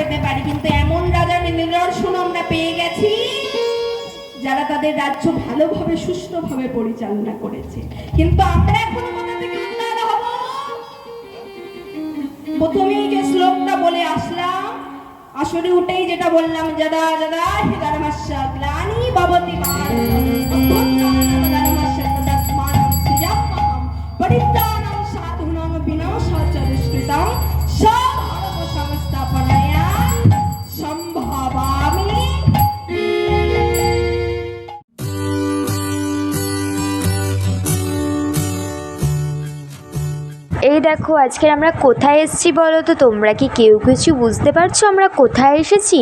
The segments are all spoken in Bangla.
পেতে পারি, কিন্তু এমন রাজার নিদর্শন আমরা পেয়ে গেছি। যারা তাদের রাজ্য ভালোভাবে, সুষ্ঠুভাবে পরিচালনা করেছে। কিন্তু আমরা এখন প্রথমেই যে শ্লোকটা বলে আসলাম, আসলে উঠেই যেটা বললাম যাদা যাদা হি ধর্মস্য গ্লানি ভবতি এই দেখো, আজকে আমরা কোথায় এসেছি বলো তো? তোমরা কি কেউ কিছু বুঝতে পারছ আমরা কোথায় এসেছি?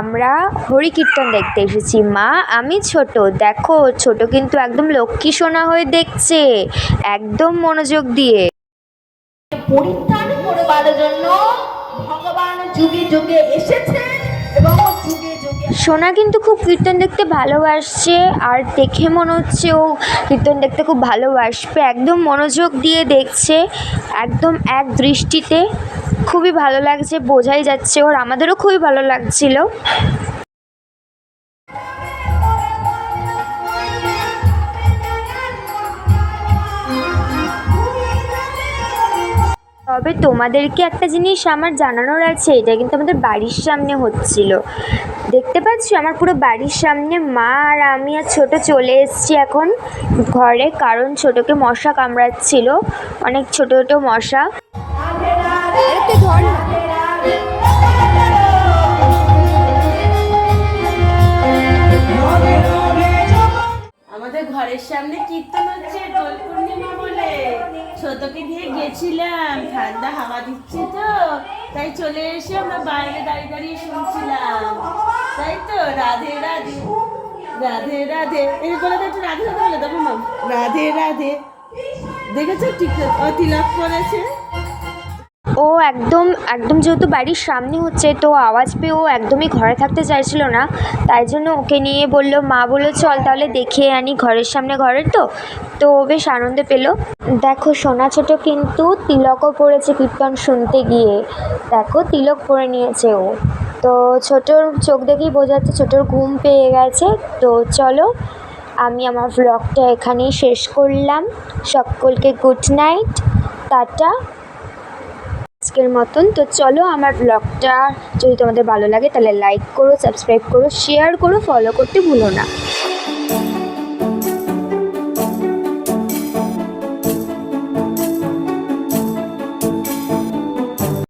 আমরা হরি কীর্তন দেখতে এসেছি। মা, আমি ছোট। দেখো, ছোট কিন্তু একদম লক্ষ্মী সোনা হয়ে দেখছে। একদম মনোযোগ দিয়ে। পরিত্রাণ করবার জন্য ভগবান যুগে যুগে এসেছেন। সোনা কিন্তু খুব কীর্তন দেখতে ভালোবাসছে, আর দেখে মনে হচ্ছে ও কীর্তন দেখতে খুব ভালোবাসবে। একদম মনোযোগ দিয়ে দেখছে, একদম এক দৃষ্টিতে। খুবই ভালো লাগছে, বোঝাই যাচ্ছে ওর। আমাদেরও খুবই ভালো লাগছিল। তবে তোমাদেরকে একটা জিনিস আমার জানানোর আছে, এটা কিন্তু আমাদের বাড়ির সামনে হচ্ছিল। দেখতে পাচ্ছি? আমার পুরো বাড়ির সামনে মা আর আমি আর ছোটো চলে এসছি এখন ঘরে, কারণ ছোটোকে মশা কামড়াচ্ছিল, অনেক ছোটো ছোটো মশা। আমাদের ঘরের সামনে কীর্তন হচ্ছে দোল পূর্ণিমা বলে। ছোটকে দিয়ে গেছিলাম ঠান্ডা হাওয়া দিচ্ছে তো। তাই চলে এসে আমরা বাইরে দাঁড়িয়ে দাঁড়িয়ে শুনছিলাম। তাই তো রাধে রাধে রাধে রাধে। এই বলে তো একটু রাধে রাধে বলে দেবো মাম রাধে রাধে। দেখেছ ঠিক ও তিলক করেছে ও একদম একদম যেহেতু বাড়ির সামনে হচ্ছে, তো আওয়াজ পেয়ে ও একদমই ঘরে থাকতে চাইছিল না। তাই জন্য ওকে নিয়ে বলল, মা বলল, চল তাহলে দেখে আনি ঘরের সামনে ঘরের তো। তো ও বেশ আনন্দ পেল। দেখো, সোনা ছোট কিন্তু তিলকও পড়েছে কীর্তন শুনতে গিয়ে। দেখো, তিলক পরে নিয়েছে ও। তো ছোটোর চোখ দেখেই বোঝা যাচ্ছে ছোটোর ঘুম পেয়ে গেছে। তো চলো, আমি আমার ভ্লগটা এখানেই শেষ করলাম। সকলকে গুড নাইট টাটা। আজকের মতন। তো চলো আমার ব্লগটা যদি তোমাদের ভালো লাগে তাহলে লাইক করো সাবস্ক্রাইব করো শেয়ার করো ফলো করতে ভুলো না।